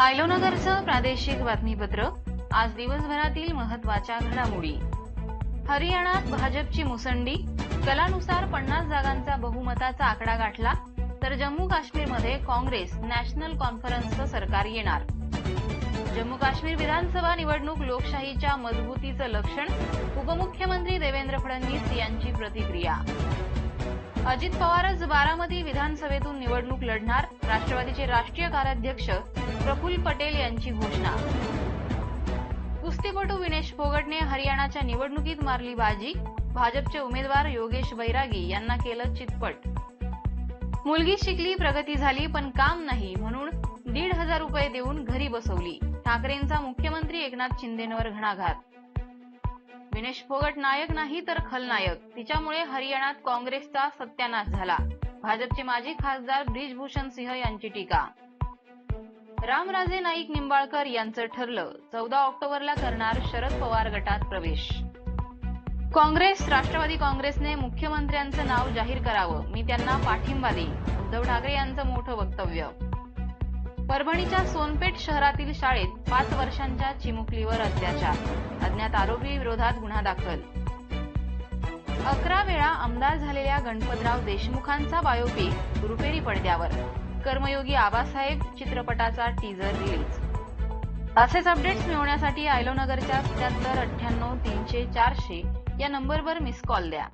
आयलोनगरचं प्रादेशिक बातमीपत्र आज दिवसभरातील महत्त्वाच्या घडामोडी. हरियाणात भाजपची मुसंडी कलानुसार पन्नास जागांचा बहुमताचा आकडा गाठला तर जम्मू काश्मीरमध्ये काँग्रेस नॅशनल कॉन्फरन्सचं सरकार येणार. जम्मू काश्मीर विधानसभा निवडणूक लोकशाहीच्या मजबूतीचं लक्षण उपमुख्यमंत्री देवेंद्र फडणवीस यांची प्रतिक्रिया. अजित पवारच बारामती विधानसभेतून निवडणूक लढणार राष्ट्रवादीचे राष्ट्रीय कार्याध्यक्ष प्रफुल्ल पटेल यांची घोषणा. कुस्तीपटू विनेश फोगटने हरियाणाच्या निवडणुकीत मारली बाजी. भाजपचे उमेदवार योगेश बैरागी यांना केलं चितपट. मुलगी शिकली प्रगती झाली पण काम नाही म्हणून दीड हजार रुपये देऊन घरी बसवली. ठाकरेंचा मुख्यमंत्री एकनाथ शिंदेंवर घणाघात. विनेश फोगट नायक नाही तर खलनायक. तिच्यामुळे हरियाणात काँग्रेसचा सत्यानाश झाला. भाजपचे माजी खासदार ब्रिजभूषण सिंह यांची टीका. रामराजे नाईक निंबाळकर यांचं ठरलं चौदा ऑक्टोबरला करणार शरद पवार गटात प्रवेश. काँग्रेस राष्ट्रवादी काँग्रेसने मुख्यमंत्र्यांचं नाव जाहीर करावं मी त्यांना पाठिंबा देईन उद्धव ठाकरे यांचं मोठं वक्तव्य. परभणीच्या सोनपेठ शहरातील शाळेत पाच वर्षांच्या चिमुकलीवर अत्याचार अज्ञात आरोपी विरोधात गुन्हा दाखल. अकरा वेळा आमदार झालेल्या गणपतराव देशमुखांचा बायोपिक रुपेरी पडद्यावर. कर्मयोगी आबासाहेब चित्रपटाचा टीजर रिलीज असेच अपडेट्स मिळवण्यासाठी आयलोनगरच्या सत्याहत्तर अठ्ठ्याण्णव तीनशे चारशे या नंबरवर मिस कॉल द्या.